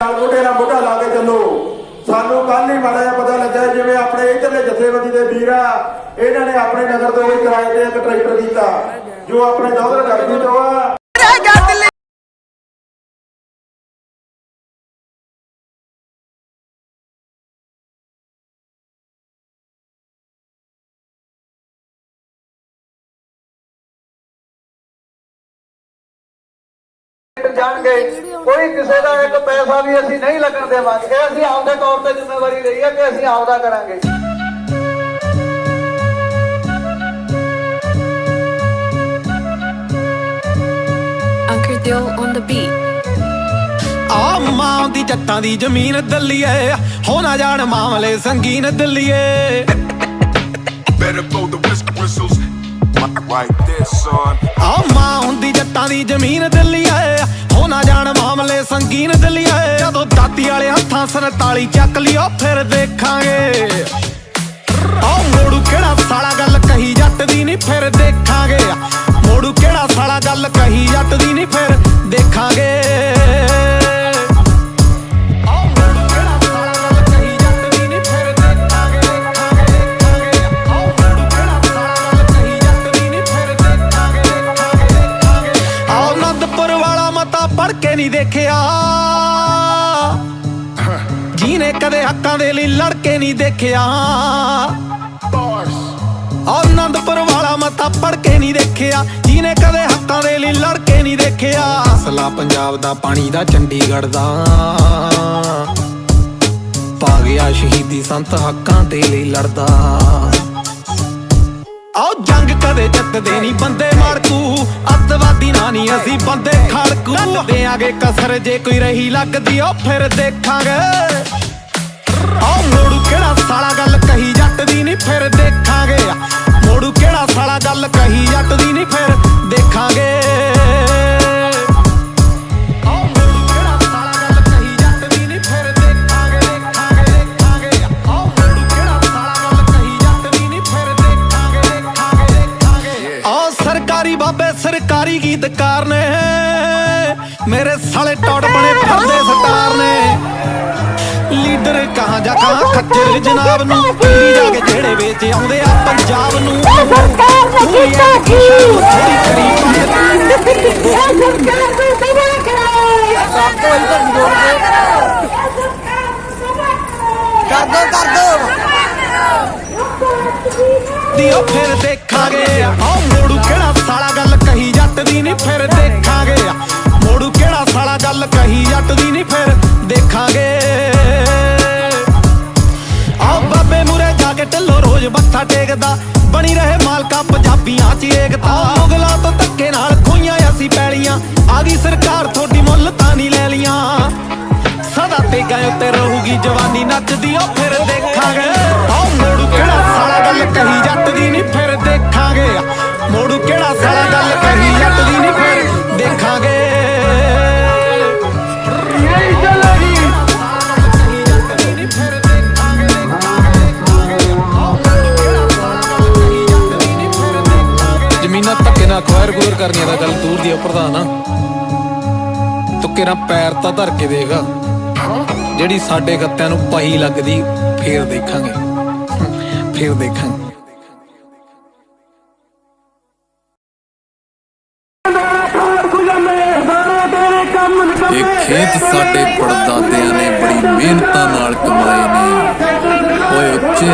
ਨਾਲ ਮੋਢੇ ਨਾਲ ਮੋਢਾ ਲਾ ਕੇ ਚੱਲੋ। ਸਾਨੂੰ ਕੱਲ ਹੀ ਮਾੜਾ ਜਿਹਾ ਪਤਾ ਲੱਗਾ ਜਿਵੇਂ ਆਪਣੇ ਇਧਰਲੇ ਜਥੇਬੰਦੀ ਦੇ ਵੀਰ ਆ, ਇਹਨਾਂ ਨੇ ਆਪਣੇ ਨਗਰ ਤੋਂ ਵੀ ਕਿਰਾਏ ਤੇ ਇੱਕ ਟਰੈਕਟਰ ਕੀਤਾ ਜੋ ਆਪਣੇ ਦੌਦਰ ਗੜਬੀ ਤੋਂ ਆ। ਜਾਣਗੇ ਕੋਈ ਕਿਸੇ ਦਾ ਇੱਕ ਪੈਸਾ ਵੀ ਅਸੀਂ ਨਹੀਂ ਲੱਗਣ ਦੇਵਾਂਗੇ ਇਹ ਅਸੀਂ ਆਪਦੇ ਤੌਰ ਤੇ ਜ਼ਿੰਮੇਵਾਰੀ ਲਈ ਹੈ ਕਿ ਅਸੀਂ ਆਪਦਾ ਕਰਾਂਗੇ Anchor Dill on the beat. ਆ ਮਾਂ ਦੀ ਜੱਟਾਂ ਦੀ ਜ਼ਮੀਨ ਦਿੱਲੀਏ ਹੋ ਨਾ ਜਾਣ ਮਾਮਲੇ ਸੰਗੀਨ ਦਿੱਲੀਏ Better blow the whistle whistles. Right there, son. ਆ ਮਾਂ ਹੁੰਦੀ ਜੱਟਾਂ ਦੀ ਜ਼ਮੀਨ ਦਿੱਲੀਏ ਜਦੋਂ ਵਾਲੇ ਹੱਥਾਂ 47 ਚੱਕ ਲਿਓ ਫਿਰ ਦੇਖਾਂਗੇ। ਆ ਮੋੜੂ ਕਿਹੜਾ ਸਾਲਾ ਗੱਲ ਕਹੀ ਜੱਟ ਦੀ ਨਹੀਂ, ਫਿਰ ਦੇਖਾਂਗੇ। ਮੋੜੂ ਕਿਹੜਾ ਸਾਲਾ ਗੱਲ ਕਹੀ ਜੱਟ ਦੀ ਨਹੀਂ, ਫਿਰ ਦੇਖਾਂਗੇ। ਨਹੀਂ ਦੇਖਿਆ ਆਨੰਦਪੁਰ ਵਾਲਾ ਮੱਥਾ ਪੜ ਕੇ ਨਹੀਂ ਦੇਖਿਆ। ਜਿਹਨੇ ਕਦੇ ਹੱਕਾਂ ਦੇ ਲਈ ਲੜ ਕੇ ਨਹੀਂ ਦੇਖਿਆ। ਅਸਲਾ ਪੰਜਾਬ ਦਾ ਪਾਣੀ ਦਾ ਚੰਡੀਗੜ੍ਹ ਦਾ। ਪਾ ਗਿਆ ਸ਼ਹੀਦੀ ਸੰਤ ਹੱਕਾਂ ਦੇ ਲਈ ਲੜਦਾ। ਆਓ ਜੰਗ ਕਦੇ ਜਿੱਤਦੇ ਨਹੀਂ ਬੰਦੇ ਮਾਰਕੂ ਅੱਤਵਾਦੀ ਨਾ ਨਹੀਂ ਅਸੀਂ ਬੰਦੇ ਖੜਕੂ ਦੇਾਂਗੇ ਕਸਰ ਜੇ ਕੋਈ ਰਹੀ ਲੱਗਦੀ ਉਹ ਫਿਰ ਦੇਖਾਂਗੇ। ਆਹ ਮੋੜੂ ਕਿਹੜਾ ਸਾਲਾ ਗੱਲ ਕਹੀ ਜੱਟ ਦੀ ਨਹੀਂ ਫਿਰ ਦੇਖਾਂਗੇ। ਮੋੜੂ ਕਿਹੜਾ ਸਾਲਾ ਗੱਲ ਕਹੀ ਜੱਟ ਦੀ ਨਹੀਂ ਫਿਰ ਦੇਖਾਂਗੇ। ਆਹ ਮੋੜੂ ਕਿਹੜਾ ਸਾਲਾ ਗੱਲ ਕਹੀ ਜੱਟ ਦੀ ਨਹੀਂ ਫਿਰ ਦੇਖਾਂਗੇ ਦੇਖਾਂਗੇ ਦੇਖਾਂਗੇ। ਆਹ ਮੋੜੂ ਕਿਹੜਾ ਸਾਲਾ ਗੱਲ ਕਹੀ ਜੱਟ ਦੀ ਨਹੀਂ ਫਿਰ ਦੇਖਾਂਗੇ ਦੇਖਾਂਗੇ ਦੇਖਾਂਗੇ। ਆਹ ਸਰਕਾਰੀ ਬਾਬੇ ਸਰਕਾਰੀ ਗੀਤਕਾਰ ਨੇ। ਮੇਰੇ ਸਾਲੇ ਟੌਟ ਬਣੇ ਫਿਰਦੇ ਖੱਜਰ ਜਨਾਬ ਨੂੰ ਪੀਰੀ ਜਾ ਕੇ ਜਿਹੜੇ ਵੇਚ ਆਉਂਦੇ ਆ ਪੰਜਾਬ ਨੂੰ। ਸਰਕਾਰ ਨੇ ਤੂੰ ਕੀਤਾ ਯਾਰ ਕੀ? ਥੋੜੀ ਕਰੀ ਪੰਡ ਇਹ ਸਰਕਾਰ ਨੂੰ ਤਬਾਹ ਕਰਾਓ। ਸਭ ਤੋਂ ਇੱਧਰ ਜੋੜ ਕਰ ਦੋ ਕਰ ਦੋ। ਦਿਓ ਫਿਰ ਦੇਖਾਂਗੇ। ਆਹ ਮੋੜੂ ਕਿਹੜਾ ਸਾਲਾ ਗੱਲ ਕਹੀ ਜੱਟ ਦੀ ਨਹੀਂ ਫਿਰ ਮੱਥਾ ਬਣੀ ਰਹੇ ਮਾਲਕਾ ਪੰਜਾਬੀਆਂ 'ਚ ਏਕਤਾ। ਮੁਗਲਾਂ ਤੋਂ ਧੱਕੇ ਨਾਲ ਖੋਈਆਂ ਅਸੀਂ ਪੈਲੀਆਂ। ਆ ਗਈ ਸਰਕਾਰ, ਤੁਹਾਡੀ ਮੁੱਲ ਤਾਂ ਨਹੀਂ ਲੈ ਲੀਆਂ ਸਦਾ ਤੇ ਗਏ ਉੱਤੇ ਰਹੂਗੀ ਜਵਾਨੀ, ਨੱਚਦੀ ਉਹ ਫਿਰ ਦੇਖਾਂਗੇ। ਆਹ ਮੋੜੂ ਕਿਹੜਾ ਸਾਲਾ, ਗੱਲ ਕਹੀ ਜੱਟ ਦੀ ਨਹੀਂ, ਫਿਰ ਦੇਖਾਂਗੇ। ਮੋੜੂ ਕਿਹੜਾ ਸਾਲਾ, ਗੱਲ ਪ੍ਰਧਾਨ ਆ। ਤੂੰ ਕਿਹੜਾ ਪੈਰ ਤਾਂ ਧਰ ਕੇ ਦੇਖ। ਜਿਹੜੀ ਸਾਡੇ ਗੱਤਿਆਂ ਨੂੰ ਪਹੀ ਲੱਗਦੀ, ਫੇਰ ਦੇਖਾਂਗੇ। ਫੇਰ ਦੇਖਾਂਗੇ। ਇਹ ਖੇਤ ਸਾਡੇ ਪੜਦਾਦਿਆਂ ਨੇ ਬੜੀ ਮਿਹਨਤਾਂ ਨਾਲ ਕਮਾਏ ਨੇ। ਓਏ ਉੱਚੇ